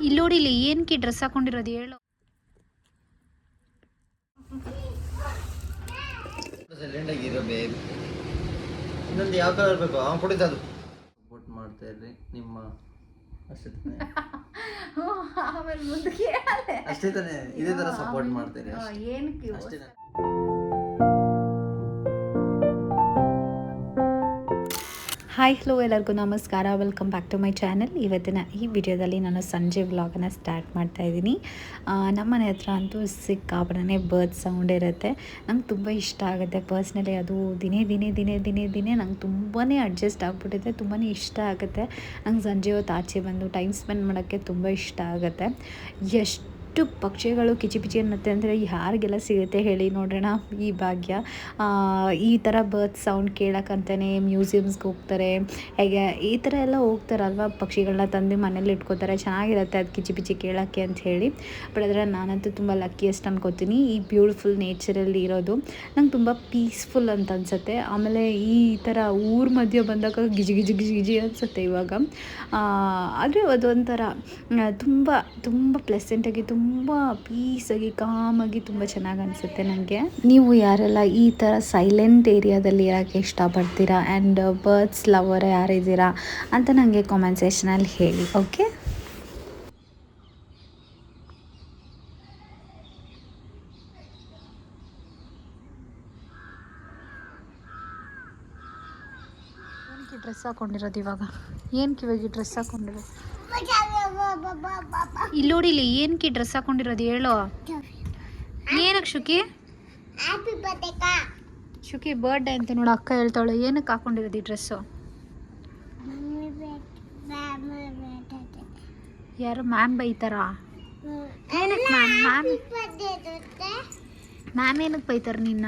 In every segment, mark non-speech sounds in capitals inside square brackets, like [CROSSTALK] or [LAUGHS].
ಇಲ್ಲಿ ನೋಡಿ ಇಲ್ಲಿ ಏನಕ್ಕೆ ಡ್ರೆಸ್ ಹಾಕೊಂಡಿರೋದು ಹೇಳು. ಇನ್ನೊಂದು ಯಾವ ಕಲರ್ ಬೇಕು? ಅವ್ನು ಕೊಡಿದ್ದು ಅದು ಸಪೋರ್ಟ್ ಮಾಡ್ತಾ ಇರ್ರಿ ನಿಮ್ಮ ಅಷ್ಟೇ ಅಷ್ಟೇ ತಾನೇ ಇದೇ ತರ ಸಪೋರ್ಟ್ ಮಾಡ್ತೀರಿ ಅಷ್ಟೇ. ಹಾಯ್ ಹಲೋ ಎಲ್ಲರಿಗೂ ನಮಸ್ಕಾರ. Welcome back to my channel ಇವತ್ತಿನ ಈ ವಿಡಿಯೋದಲ್ಲಿ ನಾನು ಸಂಜೆ ವ್ಲಾಗನ್ನು ಸ್ಟಾರ್ಟ್ ಮಾಡ್ತಾ ಇದ್ದೀನಿ. ನಮ್ಮ ಮನೆ ಹತ್ರ ಅಂತೂ ಸಿಕ್ಕಾಪಟ್ಟೆ ಬರ್ಡ್ ಸೌಂಡ್ ಇರುತ್ತೆ. ನಂಗೆ ತುಂಬ ಇಷ್ಟ ಆಗುತ್ತೆ. ಪರ್ಸ್ನಲಿ ಅದು ದಿನೇ ದಿನೇ ದಿನೇ ದಿನೇ ದಿನೇ ನಂಗೆ ತುಂಬಾ ಅಡ್ಜಸ್ಟ್ ಆಗಿಬಿಟ್ಟಿದೆ. ತುಂಬಾ ಇಷ್ಟ ಆಗುತ್ತೆ. ನಂಗೆ ಸಂಜೆ ಹೊತ್ತು ಆಚೆ ಬಂದು ಟೈಮ್ ಸ್ಪೆಂಡ್ ಮಾಡೋಕ್ಕೆ ತುಂಬ ಇಷ್ಟ ಆಗುತ್ತೆ. ಎಷ್ಟು ಪಕ್ಷಿಗಳು ಕಿಚಿಪಿಚಿ ಅನ್ನತ್ತೆ ಅಂದರೆ ಯಾರಿಗೆಲ್ಲ ಸಿಗುತ್ತೆ ಹೇಳಿ ನೋಡೋಣ ಈ ಭಾಗ್ಯ. ಈ ಥರ ಬರ್ತ್ ಸೌಂಡ್ ಕೇಳೋಕ್ಕಂತಲೇ ಮ್ಯೂಸಿಯಮ್ಸ್ಗೆ ಹೋಗ್ತಾರೆ. ಹೇಗೆ ಈ ಥರ ಎಲ್ಲ ಹೋಗ್ತಾರಲ್ವ ಪಕ್ಷಿಗಳನ್ನ ತಂದು ಮನೇಲಿ ಇಟ್ಕೋತಾರೆ. ಚೆನ್ನಾಗಿರುತ್ತೆ ಅದು ಕಿಚಿಪಿಚಿ ಕೇಳೋಕ್ಕೆ ಅಂತ ಹೇಳಿ. ಬಟ್ ಅದರ ನಾನಂತೂ ತುಂಬ ಲಕ್ಕಿಯೆಸ್ಟ್ ಅನ್ಕೋತೀನಿ. ಈ ಬ್ಯೂಟಿಫುಲ್ ನೇಚರಲ್ಲಿ ಇರೋದು ನಂಗೆ ತುಂಬ ಪೀಸ್ಫುಲ್ ಅಂತ ಅನಿಸುತ್ತೆ. ಆಮೇಲೆ ಈ ಥರ ಊರ ಮಧ್ಯೆ ಬಂದಾಗ ಗಿಜಿ ಗಿಜಿ ಗಿಜಿ ಗಿಜಿ ಅನಿಸುತ್ತೆ ಇವಾಗ. ಆದರೆ ಅದೊಂಥರ ತುಂಬ ತುಂಬ ಪ್ಲೆಸೆಂಟಾಗಿ ತುಂಬ ಪೀಸಾಗಿ, ಕಾಮಾಗಿ ತುಂಬ ಚೆನ್ನಾಗಿ ಅನಿಸುತ್ತೆ ನನಗೆ ನೀವು ಯಾರೆಲ್ಲ ಈ ಥರ ಸೈಲೆಂಟ್ ಏರಿಯಾದಲ್ಲಿ ಇರೋಕ್ಕೆ ಇಷ್ಟಪಡ್ತೀರಾ? ಆ್ಯಂಡ್ ಬರ್ಡ್ಸ್ ಲವರ್ ಯಾರಿದ್ದೀರಾ ಅಂತ ನನಗೆ ಕಾಮೆಂಟ್ ಸೆಷನಲ್ಲಿ ಹೇಳಿ ಓಕೆ ಡ್ರೆಸ್ ಹಾಕೊಂಡಿರೋದು ಇವಾಗ? ಏನಕ್ಕೆ ಇವಾಗ ಡ್ರೆಸ್ ಹಾಕೊಂಡಿರೋದು? ಇಲ್ಲಿ ನೋಡಿ ಇಲ್ಲಿ ಏನಕ್ಕೆ ಡ್ರೆಸ್ ಹಾಕೊಂಡಿರೋದು ಹೇಳು. ಏನಕ್ಕೆ ಶುಕಿ? ಶುಕಿ ಬರ್ಡೇ ಅಂತ ನೋಡು ಅಕ್ಕ ಹೇಳ್ತಾಳೆ. ಏನಕ್ಕೆ ಹಾಕೊಂಡಿರೋದು ಈ ಡ್ರೆಸ್ಸು ಯಾರು? ಮ್ಯಾಮ್ ಬೈತಾರ ಏನಕ್ಕೆ ಮ್ಯಾಮ್ ಮ್ಯಾಮ್ ಮ್ಯಾಮ್ ಏನಕ್ಕೆ ಬೈತಾರ ನಿನ್ನ?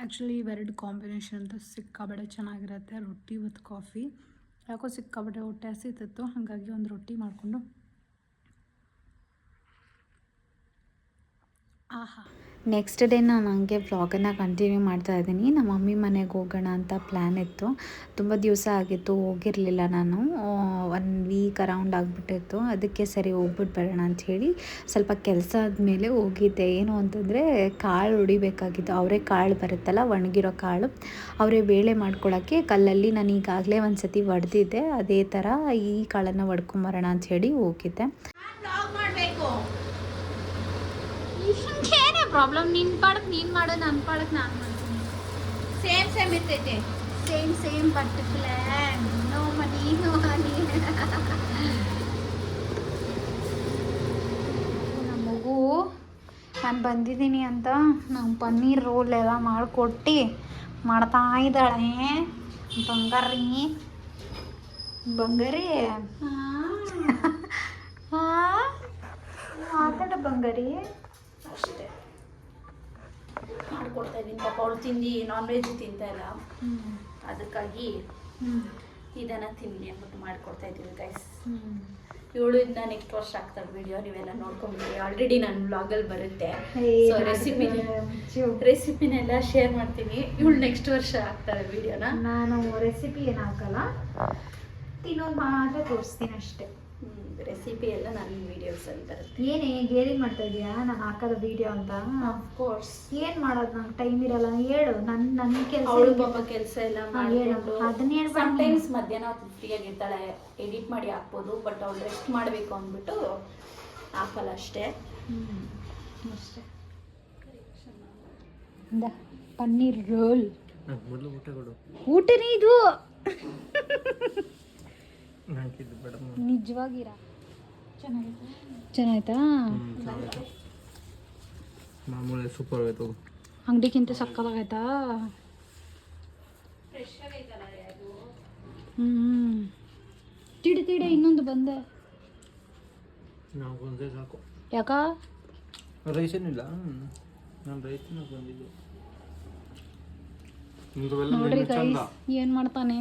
ಆ್ಯಕ್ಚುಲಿ ಇವೆರಡು ಕಾಂಬಿನೇಷನ್ ಅಂತೂ ಸಿಕ್ಕಾಬಡೆ ಚೆನ್ನಾಗಿರುತ್ತೆ. ರೊಟ್ಟಿ ವಿತ್ ಕಾಫಿ. ಯಾಕೋ ಸಿಕ್ಕಾಬಡೆ ಹೊಟ್ಟೆ ಹಸಿತಿತ್ತು. ಹಾಗಾಗಿ ಒಂದು ರೊಟ್ಟಿ ಮಾಡಿಕೊಂಡು ನೆಕ್ಸ್ಟ್ ಡೇ ನಾನು ಹಂಗೆ ವ್ಲಾಗನ್ನು ಕಂಟಿನ್ಯೂ ಮಾಡ್ತಾ ಇದ್ದೀನಿ. ನಮ್ಮ ಮಮ್ಮಿ ಮನೆಗೆ ಹೋಗೋಣ ಅಂತ ಪ್ಲ್ಯಾನ್ ಇತ್ತು. ತುಂಬ ದಿವಸ ಆಗಿತ್ತು ಹೋಗಿರಲಿಲ್ಲ ನಾನು. ಒನ್ ವೀಕ್ ಅರೌಂಡ್ ಆಗಿಬಿಟ್ಟಿತ್ತು. ಅದಕ್ಕೆ ಸರಿ ಹೋಗ್ಬಿಟ್ಟು ಬರೋಣ ಅಂತ ಹೇಳಿ ಸ್ವಲ್ಪ ಕೆಲಸ ಆದಮೇಲೆ ಹೋಗಿದ್ದೆ. ಏನು ಅಂತಂದರೆ ಕಾಳು ಹೊಡಿಬೇಕಾಗಿತ್ತು ಅವರೇ ಕಾಳು ಬರುತ್ತಲ್ಲ ಒಣಗಿರೋ ಕಾಳು. ಅವರೇ ಬೇಳೆ ಮಾಡ್ಕೊಳ್ಳೋಕ್ಕೆ ಕಲ್ಲಲ್ಲಿ ನಾನು ಈಗಾಗಲೇ ಒಂದು ಸತಿ ಹೊಡೆದಿದ್ದೆ ಅದೇ ಥರ ಈ ಕಾಳನ್ನು ಒಡ್ಕೊಂಬರೋಣ ಅಂತ ಹೇಳಿ ಹೋಗಿದ್ದೆ. ಏನೇ ಪ್ರಾಬ್ಲಮ್ ನಿನ್ ಪಾಡಕ್ ನೀನ್ ಮಾಡು ನನ್ನ ಪಾಡಕ್ ನಾನು ಮಾಡ್ತೀನಿ. ಸೇಮ್ ಸೇಮ್ ಇರ್ತೈತೆ. Same same but plan no money no honey ನಮ್ಮ ಮಗು ನಾನು ಬಂದಿದ್ದೀನಿ ಅಂತ ನಂಗೆ ಪನ್ನೀರ್ ರೋಲ್ ಎಲ್ಲ ಮಾಡಿಕೊಟ್ಟು ಮಾಡ್ತಾ ಇದ್ದಾಳೆ. ಬಂಗಾರಿ. ಬಂಗಾರಿ? ಹಾಂ? [LAUGHS] ಮಾತಾಡ ಬಂಗಾರಿ. ಮಾಡ್ಕೊಡ್ತಾ ಇದ್ದೀನಿ. ಪಾಪ ಅವಳು ತಿಂದು ನಾನ್ ವೆಜ್ ತಿಂತಾ ಇಲ್ಲ. ಅದಕ್ಕಾಗಿ ಇದನ್ನ ತಿನ್ನಿ ಅಂದ್ಬಿಟ್ಟು ಮಾಡ್ಕೊಡ್ತಾ ಇದ್ದೀವಿ ಗೈಸ್ ಇವಳು ಇದನ್ನ ನೆಕ್ಸ್ಟ್ ವರ್ಷ ಆಗ್ತಾಳೆ ವಿಡಿಯೋ ನೀವೆಲ್ಲ ನೋಡ್ಕೊಂಡ್ಬಿಡಿ ಆಲ್ರೆಡಿ ನನ್ನ ಬ್ಲಾಗಲ್ಲಿ ಬರುತ್ತೆ. So recipe. ರೆಸಿಪಿನೆಲ್ಲ ಶೇರ್ ಮಾಡ್ತೀನಿ. ಇವಳು ನೆಕ್ಸ್ಟ್ ವರ್ಷ ಆಗ್ತಾಳೆ ವಿಡಿಯೋನ ನಾನು ರೆಸಿಪಿ ಏನು ಹಾಕಲ್ಲ ತಿನ್ನೋದು ಮಾತ್ರ ತೋರಿಸ್ತೀನಿ ಅಷ್ಟೇ. ರೆಸಿಪಿ ಎಲ್ಲ ನನ್ನ ವಿಡಿಯೋಸಲ್ಲಿ ಬರುತ್ತೆ ಏನೇ ಗೇಲಿ ಮಾಡ್ತಾ ಇದೀಯಾ? ನಾನು ಹಾಕೋದು ವಿಡಿಯೋ ಅಂತ? ಕೋರ್ಸ್ ಏನ್ ಮಾಡೋದು ನಂಗೆ ಟೈಮ್ ಇರಲ್ಲ. ಹೇಳು ನನ್ನ ನನ್ನ ಅವಳು ಕೆಲಸ ಪಾಪ ಕೆಲಸ ಎಲ್ಲ ಹೇಳು. ಮಾಡ್ಕೊಂಡು ಅದನ್ನ ಹೇಳ್ಬೇಡ ಸಮಟೈಮ್ಸ್ ಮಧ್ಯಾಹ್ನ ಫ್ರೀ ಆಗಿರ್ತಾಳೆ ಎಡಿಟ್ ಮಾಡಿ ಹಾಕ್ಬೋದು ಬಟ್ ಅವಳು ರೆಸ್ಟ್ ಮಾಡಬೇಕು ಅಂದ್ಬಿಟ್ಟು ಹಾಕಲ್ಲ ಅಷ್ಟೇ. ಅಷ್ಟೇ. ಪನ್ನೀರ್ ರೋಲ್. ಮೊದಲು ಊಟ ಕೊಡು. ಊಟನೇ ಇದು. [LAUGHS] ಹಾಕಿದ್ದು ನಿಜವಾಗಿರ? ಚೆನ್ನಾಯ್ತಾ ಮಾಮೂಲಿ ಸೂಪರ್ ಆಯ್ತು ಅಂಗಡಿಗಿಂತ ಸಕ್ಕತ್ತಾಗೈತಾ? ಹ್ಞೂ ತಿಡಿ ಇನ್ನೊಂದು ಬಂದೆ. ನಾವು ಒಂದೇ ಸಾಕು. ಯಾಕ? ರೈಸೇನಿಲ್ಲ ನಾನು ರೈಸ್ ಬಂದಿದ್ದು. ನೋಡ್ರಿ ಏನು ಮಾಡ್ತಾನೆ?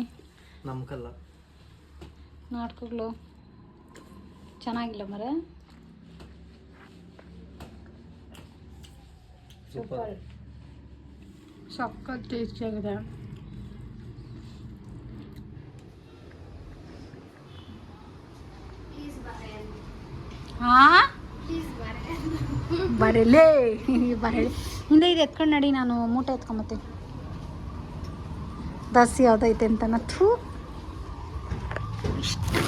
ನಮ್ಕಲ್ಲ. ನಾಟಕಗಳು ಚೆನ್ನಾಗಿಲ್ಲ ಮರ. ಸೂಪರ್. ಸಕ್ಕತ್ ಟೇಸ್ಟಿ ಆಗಿದೆ. ಹಾ ಬರಲೇ. ಬರಲಿ. ಹಿಂದೆ ಇದು ಎತ್ಕೊಂಡು ನಡಿ ನಾನು ಮೂಟೆ ಎತ್ಕೊಂಬತ್ತೀನಿ ದಸಿ ಯಾವ್ದೈತೆ ಅಂತ ಥೂ. ಇಷ್ಟು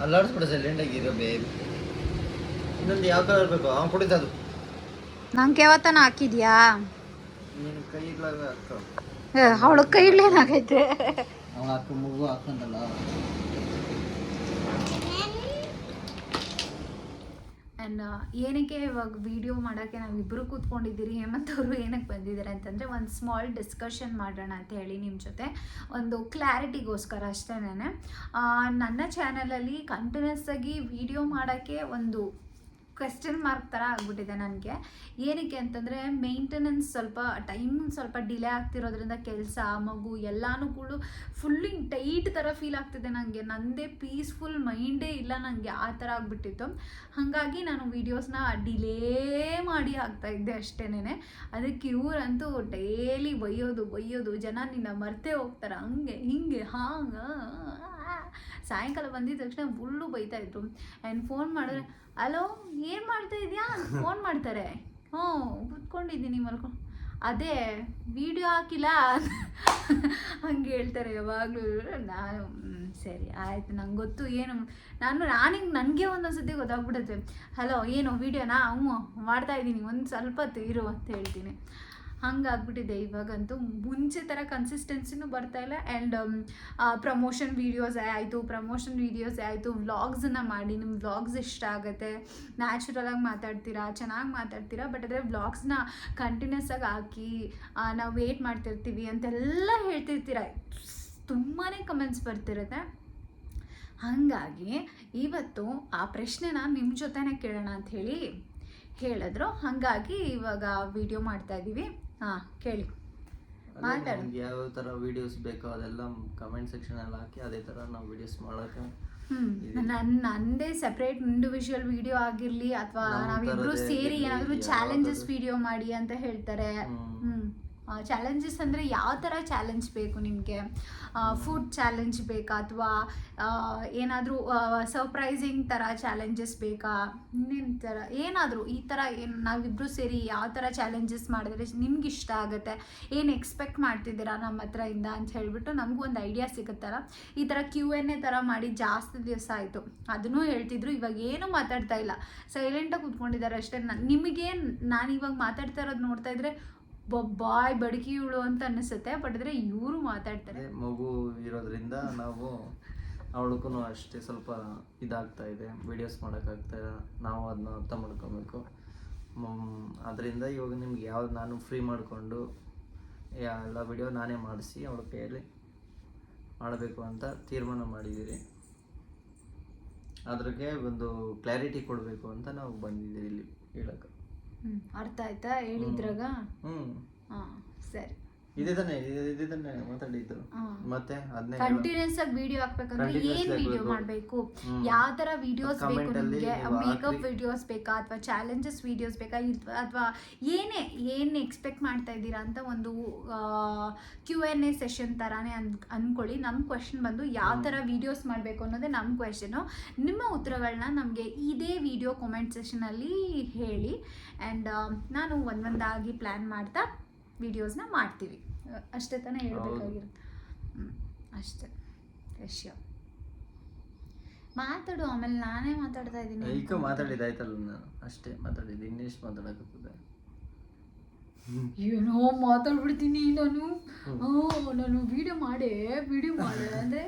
ಅಲ್ಲಾಡ್ಸ್ಬಿಡ ಸೈಲೆಂಟ್ ಇರೋ ಬೇಬಿ ಇನ್ನೊಂದು ಯಾವ ಕಲರ್ ಬೇಕು? ಅವ್ನು ಕುಡಿತದು ನಂಗೆ ಯಾವತ್ತನ ಹಾಕಿದ್ಯಾ? ನೀನು ಕೈಗಳಾಗ ಅವಳು ಅವಳ ಕೈಗಳೇನಾಗೈತೆ ಅವ ಹಾಕ ಮಗು ಹಾಕಂದಲ್ಲ. ಆ್ಯಂಡ್ ಏನಕ್ಕೆ ಇವಾಗ ವಿಡಿಯೋ ಮಾಡೋಕ್ಕೆ ನಾವಿಬ್ಬರು ಕೂತ್ಕೊಂಡಿದ್ದೀರಿ? ಹೇಮಂತ್ ಅವರು ಏನಕ್ಕೆ ಬಂದಿದ್ದಾರೆ ಅಂತಂದರೆ ಒಂದು ಸ್ಮಾಲ್ ಡಿಸ್ಕಷನ್ ಮಾಡೋಣ ಅಂತ ಹೇಳಿ ನಿಮ್ಮ ಜೊತೆ. ಒಂದು ಕ್ಲಾರಿಟಿಗೋಸ್ಕರ ಅಷ್ಟೇ ನನ್ನ ಚಾನಲಲ್ಲಿ ಕಂಟಿನ್ಯೂಸ್ ಆಗಿ ವಿಡಿಯೋ ಮಾಡೋಕ್ಕೆ ಒಂದು ಕ್ವೆಶ್ಚನ್ ಮಾರ್ಕ್ ಥರ ಆಗ್ಬಿಟ್ಟಿದೆ ನನಗೆ. ಏನಕ್ಕೆ ಅಂತಂದರೆ ಮೇಂಟೆನೆನ್ಸ್ ಸ್ವಲ್ಪ ಟೈಮ್ ಸ್ವಲ್ಪ ಡಿಲೇ ಆಗ್ತಿರೋದ್ರಿಂದ ಕೆಲಸ, ಮಗು ಎಲ್ಲನೂ ಕೂಡ ಫುಲ್ಲಿ ಟೈಟ್ ಥರ ಫೀಲ್ ಆಗ್ತಿದೆ ನನಗೆ ನನ್ನದೇ ಪೀಸ್ಫುಲ್ ಮೈಂಡೇ ಇಲ್ಲ ನನಗೆ ಆ ಥರ ಆಗಿಬಿಟ್ಟಿತ್ತು. ಹಾಗಾಗಿ ನಾನು ವೀಡಿಯೋಸ್ನ ಡಿಲೇ ಮಾಡಿ ಆಗ್ತಾ ಇದ್ದೆ ಅಷ್ಟೇನೆ ಅದಕ್ಕೆ ಇವರಂತೂ ಡೈಲಿ ಬೈಯೋದು ಬೈಯೋದು ಜನ ನಿನ್ನ ಮರ್ತೇ ಹೋಗ್ತಾರೆ. ಹಂಗೆ, ಹಿಂಗೆ ಹಾಂಗ ಸಾಯಂಕಾಲ ಬಂದಿದ ತಕ್ಷಣ ಫುಲ್ಲು ಬೈತಾ ಇದ್ರು. ಆ್ಯಂಡ್ ಫೋನ್ ಮಾಡಿದ್ರೆ ಹಲೋ ಏನು ಮಾಡ್ತಾ ಇದೆಯಾ? ಫೋನ್ ಮಾಡ್ತಾರೆ. ಹ್ಞೂ, ಕೂತ್ಕೊಂಡಿದ್ದೀನಿ ಮಲ್ಕೊಂಡು ಅದೇ ವಿಡಿಯೋ ಹಾಕಿಲ್ಲ ಹಂಗೆ ಹೇಳ್ತಾರೆ ಯಾವಾಗಲೂ. ನಾನು ಸರಿ, ಆಯ್ತು, ನಂಗೆ ಗೊತ್ತು, ಏನು, ನಾನು ನಾನಿಗೆ ನನಗೆ ಒಂದೊಂದ್ಸತಿ ಗೊತ್ತಾಗ್ಬಿಡುತ್ತೆ. ಹಲೋ, ಏನು ವೀಡಿಯೋನಾ ಹ್ಞೂ, ಮಾಡ್ತಾ ಇದ್ದೀನಿ ಒಂದು ಸ್ವಲ್ಪ ಇರು ಅಂತ ಹೇಳ್ತೀನಿ. ಹಂಗಾಗ್ಬಿಟ್ಟಿದೆ ಇವಾಗಂತೂ. ಮುಂಚೆ ಥರ ಕನ್ಸಿಸ್ಟೆನ್ಸಿನೂ ಬರ್ತಾ ಇಲ್ಲ. ಆ್ಯಂಡ್ ಪ್ರಮೋಷನ್ ವೀಡಿಯೋಸೇ ಆಯಿತು. ಪ್ರಮೋಷನ್ ವೀಡಿಯೋಸೇ ಆಯಿತು. ವ್ಲಾಗ್ಸನ್ನು ಮಾಡಿ. ನಿಮ್ಮ ವ್ಲಾಗ್ಸ್ ಇಷ್ಟ ಆಗುತ್ತೆ. ನ್ಯಾಚುರಲಾಗಿ ಮಾತಾಡ್ತೀರಾ? ಚೆನ್ನಾಗಿ ಮಾತಾಡ್ತೀರಾ? ಬಟ್ ಅದೇ ವ್ಲಾಗ್ಸ್ನ ಕಂಟಿನ್ಯೂಸ್ ಆಗಿ ಹಾಕಿ ನಾವು ವೇಟ್ ಮಾಡ್ತಿರ್ತೀವಿ ಅಂತೆಲ್ಲ ಹೇಳ್ತಿರ್ತೀರ. ತುಂಬಾ ಕಮೆಂಟ್ಸ್ ಬರ್ತಿರುತ್ತೆ. ಹಾಗಾಗಿ ಇವತ್ತು ಆ ಪ್ರಶ್ನೆನ ನಿಮ್ಮ ಜೊತೆನೇ ಕೇಳೋಣ ಹೇಳಿ ಹೇಳಿದ್ರು. ಹಾಗಾಗಿ ಇವಾಗ ವಿಡಿಯೋ ಮಾಡ್ತಾ ಇದ್ದೀವಿ ಹಾಂ ಕೇಳಿ. ಮಾತಾಡು. ನಿಮ್ಗೆ ಯಾವ ತರ ವಿಡಿಯೋಸ್ ಬೇಕೋ ಅದೆಲ್ಲ ಕಮೆಂಟ್ ಸೆಕ್ಷನ್ ಅಲ್ಲಿ ಹಾಕಿ ಅದೇ ತರ ನಾವು ವಿಡಿಯೋಸ್ ಮಾಡೋಕೆ ಹ್ಮ್ ನನ್ನ ನಂದೇ ಸೆಪ್ರೇಟ್ ಇಂಡಿವಿಜುವಲ್ ವಿಡಿಯೋ ಆಗಿರಲಿ ಅಥವಾ ನಾವಿಬ್ರು ಸೇರಿ ಏನಾದರೂ ಚಾಲೆಂಜಸ್ ವಿಡಿಯೋ ಮಾಡಿ ಅಂತ ಹೇಳ್ತಾರೆ. ಹ್ಮ್. ಚಾಲೆಂಜಸ್ ಅಂದರೆ ಯಾವ ಥರ ಚಾಲೆಂಜ್ ಬೇಕು ನಿಮಗೆ? ಫುಡ್ ಚಾಲೆಂಜ್ ಬೇಕಾ ಅಥವಾ ಏನಾದರೂ ಸರ್ಪ್ರೈಸಿಂಗ್ ಥರ ಚಾಲೆಂಜಸ್ ಬೇಕಾ? ಇನ್ನೇನು ಥರ ಏನಾದರೂ, ಈ ಥರ ಏನು ನಾವಿಬ್ಬರು ಸೇರಿ ಯಾವ ಥರ ಚಾಲೆಂಜಸ್ ಮಾಡಿದ್ರೆ ನಿಮ್ಗೆ ಇಷ್ಟ ಆಗುತ್ತೆ? ಏನು ಎಕ್ಸ್ಪೆಕ್ಟ್ ಮಾಡ್ತಿದ್ದೀರಾ ನಮ್ಮ ಹತ್ರ ಇಂದ ಅಂತ ಹೇಳಿಬಿಟ್ಟು ನಮಗೂ ಒಂದು ಐಡಿಯಾ ಸಿಗುತ್ತಲ್ಲ? ಈ ಥರ ಕ್ಯೂ ಎನ್ ಎ ಥರ ಮಾಡಿ ಜಾಸ್ತಿ ದಿವಸ ಆಯಿತು. ಅದನ್ನೂ ಹೇಳ್ತಿದ್ರು, ಇವಾಗ ಏನೂ ಮಾತಾಡ್ತಾ ಇಲ್ಲ. ಸೈಲೆಂಟಾಗಿ ಕೂತ್ಕೊಂಡಿದ್ದಾರೆ ಅಷ್ಟೇ. ನಾನು ನಿಮಗೆ ನಾನು ಇವಾಗ ಮಾತಾಡ್ತಾ ಇರೋದು ನೋಡ್ತಾ ಇದ್ರೆ ಬಾಯ್ ಬಡಕಿ ಇವಳು ಅಂತ ಅನ್ನಿಸುತ್ತೆ ಬಟ್ ಆದರೆ ಇವರು ಮಾತಾಡ್ತಾರೆ. ಮಗು ಇರೋದ್ರಿಂದ ನಾವು ಅವಳಕ್ಕೂ ಅಷ್ಟೇ ಸ್ವಲ್ಪ ಇದಾಗ್ತಾ ಇದೆ ವಿಡಿಯೋಸ್ ಮಾಡೋಕ್ಕಾಗ್ತಾ ಇಲ್ಲ, ನಾವು ಅದನ್ನ ಅರ್ಥ ಮಾಡ್ಕೊಬೇಕು. ಅದರಿಂದ ಇವಾಗ ನಿಮ್ಗೆ ಯಾವ್ದು ನಾನು ಫ್ರೀ ಮಾಡಿಕೊಂಡು ಎಲ್ಲ ವಿಡಿಯೋ ನಾನೇ ಮಾಡಿಸಿ ಅವಳ ಕೈಯಲ್ಲಿ ಮಾಡಬೇಕು ಅಂತ ತೀರ್ಮಾನ ಮಾಡಿದ್ದೀರಿ. ಅದ್ರಿಗೆ ಒಂದು ಕ್ಲಾರಿಟಿ ಕೊಡಬೇಕು ಅಂತ ನಾವು ಬಂದಿದ್ದೀವಿ ಇಲ್ಲಿ ಹೇಳಕ್ಕೆ. ಅರ್ಥ ಆಯ್ತಾ? ಹೇಳಿದ್ರಾಗ? ಹ್ಮ್. ಹಾಂ ಸರಿ. ಇದೇ ತಾನೆ ಇದೇ ತಾನೆ ಮಾತಾಡಿದ್ದು. ಮತ್ತೆ ಅದನ್ನೇ ಕಂಟಿನ್ಯೂಸ್ ಆಗಿ ವಿಡಿಯೋ ಹಾಕ್ಬೇಕಂದ್ರೆ ಏನ್ ವಿಡಿಯೋ ಮಾಡ್ಬೇಕು? ಯಾವ ತರ ವಿಡಿಯೋಸ್ ಬೇಕು ನಿಮಗೆ? ಮೇಕಪ್. ವಿಡಿಯೋಸ್ ಬೇಕಾ ಅಥವಾ ಚಾಲೆಂಜಸ್ ವಿಡಿಯೋಸ್ ಬೇಕಾ? ಅಥವಾ ಏನೇ ಏನ್ ಎಕ್ಸ್ಪೆಕ್ಟ್ ಮಾಡ್ತಾ ಇದ್ದೀರಾ ಅಂತ ಒಂದು ಕ್ಯೂ ಎನ್ ಎ ಸೆಷನ್ ತರಾನೇ ಅನ್ ಅಂದ್ಕೊಳ್ಳಿ ನಮ್ಮ ಕ್ವೆಶನ್ ಬಂದು ಯಾವ ತರ ವಿಡಿಯೋಸ್ ಮಾಡಬೇಕು ಅನ್ನೋದೇ ನಮ್ ಕ್ವಶನ್ ನಿಮ್ಮ ಉತ್ತರಗಳನ್ನ ನಮಗೆ ಇದೇ ವಿಡಿಯೋ ಕಾಮೆಂಟ್ ಸೆಷನಲ್ಲಿ ಹೇಳಿ. ಅಂಡ್ ನಾನು ಒಂದೊಂದಾಗಿ ಪ್ಲಾನ್ ಮಾಡ್ತಾ ವಿಡಿಯೋಸ್ನ ಮಾಡ್ತೀವಿ. ಅಷ್ಟೇ ತಾನೇ ಹೇಳ್ಬೇಕಾಗಿರುತ್ತೆ. ಅಷ್ಟೇ. ವಿಷಯ ಮಾತಾಡು ಆಮೇಲೆ ನಾನೇ ಮಾತಾಡ್ತಾ ಇದ್ದೀನಿ ಈಗ ಮಾತಾಡಿದಾಯ್ತಲ್ಲ ನಾನು. ಅಷ್ಟೇ ಮಾತಾಡಿದ್ದು ಇನ್ನೆಷ್ಟು ಮಾತಾಡಕತ್ತದೆ ಏನೋ ಮಾತಾಡ್ಬಿಡ್ತೀನಿ ನಾನು. ನಾನು ವಿಡಿಯೋ ಮಾಡೇ ವಿಡಿಯೋ ಮಾಡೆ ಅಂದ್ರೆ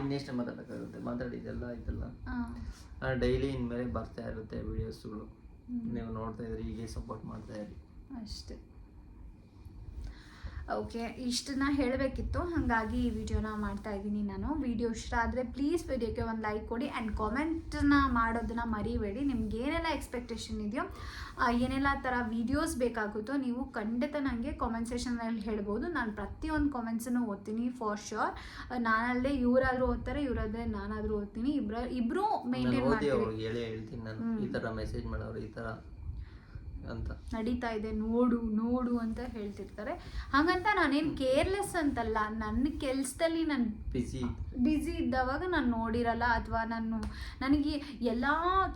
ಇನ್ನೆಷ್ಟು ಮಾತಾಡಕ್ಕಾಗುತ್ತೆ. ಮಾತಾಡಿದ್ದೆಲ್ಲ ಆಯ್ತಲ್ಲ. ಡೈಲಿ ಇನ್ಮೇಲೆ ಬರ್ತಾ ಇರುತ್ತೆ ವಿಡಿಯೋಸ್ಗಳು ನೀವು ನೋಡ್ತಾ ಇದ್ರೆ ಹೀಗೆ ಸಪೋರ್ಟ್ ಮಾಡ್ತಾ ಇರಿ. ಅಷ್ಟೇ. ಓಕೆ ಇಷ್ಟನ್ನ ಹೇಳಬೇಕಿತ್ತು. ಹಾಗಾಗಿ ಈ ವಿಡಿಯೋನ ಮಾಡ್ತಾ ಇದ್ದೀನಿ ನಾನು. ವಿಡಿಯೋ ಇಷ್ಟ ಆದರೆ ಪ್ಲೀಸ್ ವಿಡಿಯೋಕ್ಕೆ ಒಂದು ಲೈಕ್ ಕೊಡಿ ಆ್ಯಂಡ್ ಕಾಮೆಂಟನ್ನ ಮಾಡೋದನ್ನ ಮರಿಬೇಡಿ. ನಿಮ್ಗೆ ಏನೆಲ್ಲ ಎಕ್ಸ್ಪೆಕ್ಟೇಷನ್ ಇದೆಯೋ ಏನೆಲ್ಲ ಥರ ವೀಡಿಯೋಸ್ ಬೇಕಾಗುತ್ತೋ ನೀವು ಖಂಡಿತ ನನಗೆ ಕಾಮೆಂಟ್ ಸೆಷನಲ್ಲಿ ಹೇಳ್ಬೋದು. ನಾನು ಪ್ರತಿಯೊಂದು ಕಾಮೆಂಟ್ಸನ್ನು ಓದ್ತೀನಿ ಫಾರ್ ಶ್ಯೂರ್ ನಾನಲ್ಲದೆ ಇವರಾದರೂ ಓದ್ತಾರೆ ಇವರಾದರೆ ನಾನಾದರೂ ಓದ್ತೀನಿ. ಇಬ್ಬರ ಇಬ್ಬರೂ ಮೇಂಟೈನ್ ನಾನು. ಈ ಥರ ಮೆಸೇಜ್ ಮಾಡೋರು ಈ ಥರ ಅಂತ. ನಡೀತಾ ಇದೆ ನೋಡು ನೋಡು ಅಂತ ಹೇಳ್ತಿರ್ತಾರೆ. ಹಾಗಂತ ನಾನೇನು ಕೇರ್ಲೆಸ್ ಅಂತಲ್ಲ ನನ್ನ ಕೆಲಸದಲ್ಲಿ ನಾನು ಬಿಸಿ ಬ್ಯುಸಿ ಇದ್ದವಾಗ ನಾನು ನೋಡಿರಲ್ಲ ಅಥವಾ ನಾನು ನನಗೆ ಎಲ್ಲ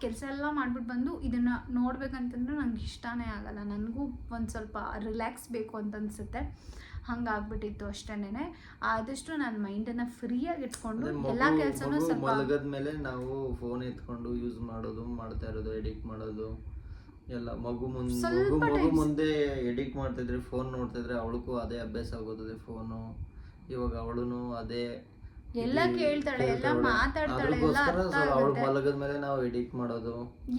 ಕೆಲಸ ಎಲ್ಲ ಮಾಡ್ಬಿಟ್ಟು ಬಂದು ಇದನ್ನು ನೋಡ್ಬೇಕಂತಂದ್ರೆ ನನಗೆ ಇಷ್ಟನೇ ಆಗಲ್ಲ. ನನಗೂ ಒಂದು ಸ್ವಲ್ಪ ರಿಲ್ಯಾಕ್ಸ್ ಬೇಕು ಅಂತ ಅನ್ಸುತ್ತೆ ಹಂಗಾಗ್ಬಿಟ್ಟಿತ್ತು ಅಷ್ಟೇನೆ ಆದಷ್ಟು ನನ್ನ ಮೈಂಡನ್ನು ಫ್ರೀಯಾಗಿ ಇಟ್ಕೊಂಡು ಆಗಿ ಎಲ್ಲ ಎಲ್ಲಾ ಕೆಲಸನೂ ಸ್ವಲ್ಪ ಮಲಗದ ಮೇಲೆ ನಾವು ಫೋನ್ ಎತ್ಕೊಂಡು ಯೂಸ್ ಮಾಡೋದು ಮಾಡ್ತಾ ಇರೋದು ಎಡಿಟ್ ಮಾಡೋದು. ಎಲ್ಲ ಮಗು ಮುಂದೆ ಮಗು ಮಗು ಮುಂದೆ ಎಡಿಟ್ ಮಾಡ್ತಿದ್ರೆ ಫೋನ್ ನೋಡ್ತಿದ್ರೆ ಅವಳಿಗೂ ಅದೇ ಅಭ್ಯಾಸ ಆಗೋದಿದೆ ಫೋನು ಇವಾಗ ಅವಳು ಅದೇ ಎಲ್ಲ ಕೇಳ್ತಾಳೆ, ಎಲ್ಲ ಮಾತಾಡ್ತಾಳೆ, ಎಲ್ಲ ಅರ್ಥ ಅವಳು ಮಲಗದ ಮೇಲೆ ನಾವು ಎಡಿಟ್ ಮಾಡೋದು.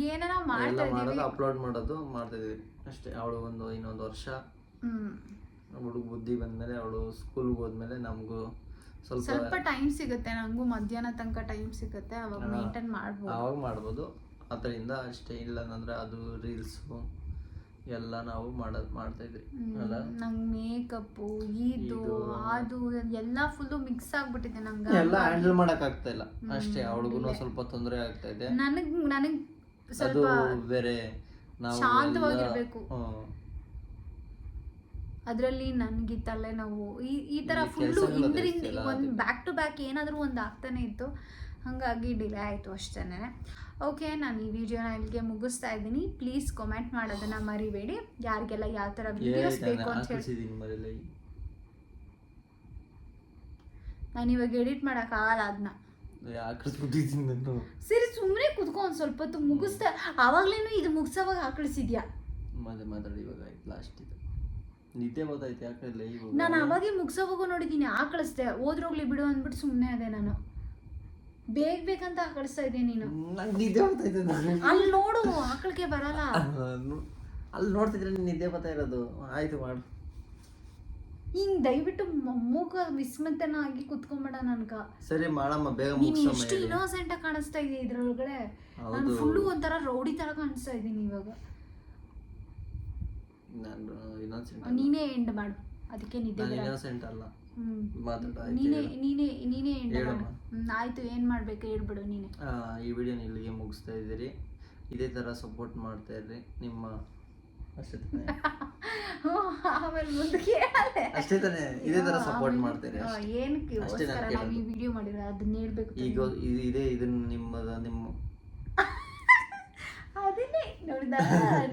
ಏನೇನೋ ಮಾಡ್ತಾ ಮಾಡೋದು ಅಪ್ಲೋಡ್ ಮಾಡೋದು ಮಾಡ್ತಾ ಇದೀವಿ ಅಷ್ಟೇ ಅವಳು ಒಂದು ಇನ್ನೊಂದು ವರ್ಷ. ಹುಡುಗ ಬುದ್ಧಿ ಬಂದ್ಮೇಲೆ ಅವಳು ಸ್ಕೂಲ್ಗೆ ಹೋದ್ಮೇಲೆ ನಮಗೂ ಸ್ವಲ್ಪ ಸ್ವಲ್ಪ ಟೈಮ್ ಸಿಗುತ್ತೆ ನಂಗೂ ಮಧ್ಯಾಹ್ನ ತನಕ ಟೈಮ್ ಸಿಗುತ್ತೆ ಅವಾಗ. ಮೇಂಟೈನ್ ಮಾಡ್ಬೋದು. ಆವಾಗ ಮಾಡ್ಬೋದು. ಅದರಿಂದ ಅಷ್ಟೇ ಇಲ್ಲ ಅಂದ್ರೆ ಅದು ರೀಲ್ಸು ಎಲ್ಲ ನಾವು ಮಾಡೋದು ಮಾಡ್ತಾ ಇದ್ವಿ ಅಲ್ಲ? ನಂಗೆ ಮೇಕಪ್ಪು ಇದು. ಅದು ಎಲ್ಲ ಫುಲ್ ಮಿಕ್ಸ್ ಆಗ್ಬಿಟ್ಟಿದೆ ನಂಗೆ. ಎಲ್ಲ ಹ್ಯಾಂಡಲ್ ಮಾಡಕ್ ಆಗ್ತಾ ಇಲ್ಲ. ಅಷ್ಟೇ ಅವಳಿಗೂ ಸ್ವಲ್ಪ ತೊಂದರೆ ಆಗ್ತಾ ಇದೆ. ನನಗ್ ನನಗ್ ಅದು ಸ್ವಲ್ಪ ಬೇರೆ ನಾವು ಶಾಂತವಾಗಿರ್ಬೇಕು. ಅದರಲ್ಲಿ ನನಗೆ ತಲೆನೋವು ಈ ಈ ಥರ ಫುಲ್ಲು ಹಿಂದ್ರಿಂದ ಒಂದು ಬ್ಯಾಕ್ ಟು ಬ್ಯಾಕ್ ಏನಾದರೂ ಒಂದು ಆಗ್ತಾನೆ ಇತ್ತು. ಹಾಗಾಗಿ ಡಿಲೇ ಆಯಿತು ಅಷ್ಟೇ ಓಕೆ ನಾನು ಈ ವಿಡಿಯೋನ ಇಲ್ಲಿಗೆ ಮುಗಿಸ್ತಾ ಇದ್ದೀನಿ. ಪ್ಲೀಸ್ ಕಮೆಂಟ್ ಮಾಡೋದನ್ನ ಮರಿಬೇಡಿ. ಯಾರಿಗೆಲ್ಲ ಯಾವ ಥರ ವಿಡಿಯೋಸ್ ಬೇಕು ಅಂತ ಹೇಳಿ. ನಾನು ಇವಾಗ ಎಡಿಟ್ ಮಾಡೋಕ್ಕಾಗಲ್ಲ ಅದನ್ನ ಸರಿ ಸುಮ್ಮನೆ ಕುತ್ಕೊ ಒಂದು ಸ್ವಲ್ಪ ಹೊತ್ತು ಮುಗಿಸ್ತಾ ಆವಾಗ್ಲೇನು ಇದು ಮುಗಿಸೋವಾಗ ಆಕಳಿಸಿದ್ಯಾ ಮತ್ತೆ ಮಾತಾಡಿ ಇವಾಗ ಲಾಸ್ಟ್ ಇದು. ನಿದ್ದೆ ಗೊತ್ತಾಯ್ತು ಯಾಕೆ ನಾನು ಅವಾಗೆ ಮುಗಿಸೋವಾಗ ನೋಡಿದ್ದೀನಿ ಆಕಳಿಸ್ದೆ ಹೋದ್ರೋಗ್ಲಿ ಬಿಡು ಅಂದ್ಬಿಟ್ಟು ಸುಮ್ಮನೆ ಅದೇ ನಾನು. ಬೇಗ ಬೇಕಂತ ಆಕಳಿಸ್ತಾ ಇದ್ದೀಯ ನೀನು. ನಂಗೆ ನಿದ್ದೆ ನಾನು. ಅಲ್ಲಿ ನೋಡು ಆಕಳಿಗೆ ಬರಲ್ಲ. ಅಲ್ಲಿ ನೋಡ್ತಿದ್ರೆ ನಿದ್ದೆ ಬರ್ತಾ ಇರೋದು. ಆಯ್ತು ಮಾಡು. ಹಿಂಗ್ ದಯವಿಟ್ಟು ಮೂಕ ವಿಸ್ಮತನ ಆಗಿ ಕುತ್ಕೊಂಬೇಡ ನನ್ಕ ಸರಿ ಮಾಡಮ್ಮ ಬೇಗ ನೀನ್ ಎಷ್ಟು ಇನ್ನೋಸೆಂಟ್ ಆಗಿ ಕಾಣಿಸ್ತಾ ಇದೆ ಇದ್ರೊಳಗಡೆ? ನಾನು. ಫುಲ್ಲು ಒಂಥರ ರೌಡಿ ತರ ಕಾಣಿಸ್ತಾ ಇದ್ದೀನಿ ಇವಾಗ. ನಾನು ನೀನೇ ಎಂಡ್ ಮಾಡು. ಅದಕ್ಕೆ ನಿದ್ದೆ ಇನ್ನೋಸೆಂಟ್ ಅಲ್ಲ. ನೀನೇ ನೀನೇ ನೀನೇ ಆಯ್ತು ಏನ್ ಮಾಡ್ಬೇಕು ಹೇಳ್ಬಿಡು ನೀನೆ. ಈ ವಿಡಿಯೋನ ಇಲ್ಲಿಗೆ ಮುಗಿಸ್ತಾ ಇದ್ದೀರಿ. ಇದೇ ತರ ಸಪೋರ್ಟ್ ಮಾಡ್ತಾ ಇರ್ರಿ. ನಿಮ್ಮ ಅಷ್ಟೇ [LAUGHS] ಆಮೇಲೆ ಮುಂದಕ್ಕೆ. ಅಷ್ಟೇ ತಾನೇ. ಇದೇ ಥರ ಸಪೋರ್ಟ್ ಮಾಡ್ತೀರಿ. ಏನಕ್ಕೆ ನಾವು ಈ ವಿಡಿಯೋ ಮಾಡಿದ್ರೆ ಅದನ್ನ ಹೇಳ್ಬೇಕು ಈಗ ಇದು ಇದೇ ಇದನ್ನ ನಿಮ್ಮದ ನಿಮ್ಮ [LAUGHS] ಅದನ್ನೇ ನೋಡ್ದ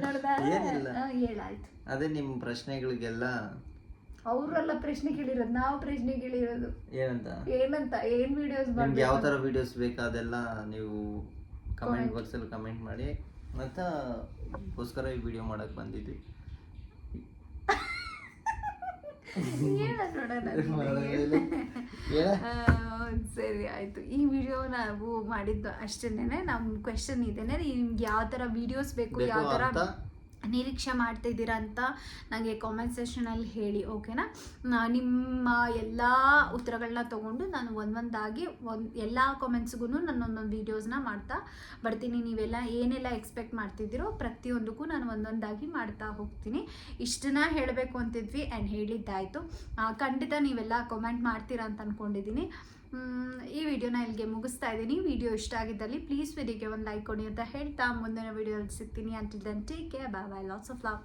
ನೋಡ್ದ. ಏನಿಲ್ಲ. ಹೇಳಾಯ್ತು. ಅದೇ ನಿಮ್ಮ ಪ್ರಶ್ನೆಗಳಿಗೆಲ್ಲ ಅವ್ರೆಲ್ಲ ಪ್ರಶ್ನೆ ಕೇಳಿರೋದು ನಾವು ಪ್ರಶ್ನೆ ಕೇಳಿರೋದು ಏನಂತ? ಏನಂತ? ಏನ್ ವಿಡಿಯೋಸ್ ನಿಮ್ಗೆ ಯಾವ ತರ ವಿಡಿಯೋಸ್ ಬೇಕು? ಅದೆಲ್ಲ ನೀವು ಕಮೆಂಟ್ ಬಾಕ್ಸ್ ಅಲ್ಲಿ ಕಮೆಂಟ್ ಮಾಡಿ. ಅಂತ ಗೋಸ್ಕರ ಈ ವಿಡಿಯೋ ಮಾಡಕ್ ಬಂದಿದ್ವಿ. [LAUGHS] ಸರಿ ಆಯ್ತು. ಈ ವಿಡಿಯೋ ನಾವು ಮಾಡಿದ್ದು ಅಷ್ಟೇನೆ. ನಮ್ಮ ಕ್ವೆಶನ್ ಇದೇನೆ. ನಿಮ್ಗೆ ಯಾವ ತರ ವಿಡಿಯೋಸ್ ಬೇಕು ಯಾವ ಥರ ಅಂತ ನಿರೀಕ್ಷೆ ಮಾಡ್ತಿದ್ದೀರಾ ಅಂತ ನನಗೆ ಕಾಮೆಂಟ್ ಸೆಷನಲ್ಲಿ ಹೇಳಿ ಓಕೆನಾ ನಿಮ್ಮ ಎಲ್ಲ ಉತ್ತರಗಳನ್ನ ತೊಗೊಂಡು ನಾನು ಒಂದೊಂದಾಗಿ ಒಂದು ಎಲ್ಲ ಕಾಮೆಂಟ್ಸ್ಗೂ ನಾನು ಒಂದೊಂದು ವೀಡಿಯೋಸ್ನ ಮಾಡ್ತಾ ಬರ್ತೀನಿ. ನೀವೆಲ್ಲ ಏನೆಲ್ಲ ಎಕ್ಸ್ಪೆಕ್ಟ್ ಮಾಡ್ತಿದ್ದೀರೋ ಪ್ರತಿಯೊಂದಕ್ಕೂ ನಾನು ಒಂದೊಂದಾಗಿ ಮಾಡ್ತಾ ಹೋಗ್ತೀನಿ. ಇಷ್ಟನ್ನ ಹೇಳಬೇಕು ಅಂತಿದ್ವಿ ಆ್ಯಂಡ್ ಹೇಳಿದ್ದಾಯಿತು. ಖಂಡಿತ ನೀವೆಲ್ಲ ಕಮೆಂಟ್ ಮಾಡ್ತೀರಾ ಅಂತ ಅಂದ್ಕೊಂಡಿದ್ದೀನಿ ಈ ವಿಡಿಯೋನ ಇಲ್ಲಿಗೆ ಮುಗಿಸ್ತಾ ಇದ್ದೀನಿ. ವಿಡಿಯೋ ಇಷ್ಟ ಆಗಿದ್ದಲ್ಲಿ ಪ್ಲೀಸ್ ವಿಡಿಯೋಗೆ ಒಂದು ಲೈಕ್ ಕೊಡಿ ಅಂತ ಹೇಳ್ತಾ ಮುಂದಿನ ವಿಡಿಯೋದಲ್ಲಿ ಸಿಗ್ತೀನಿ. Until then take care bye bye lots of love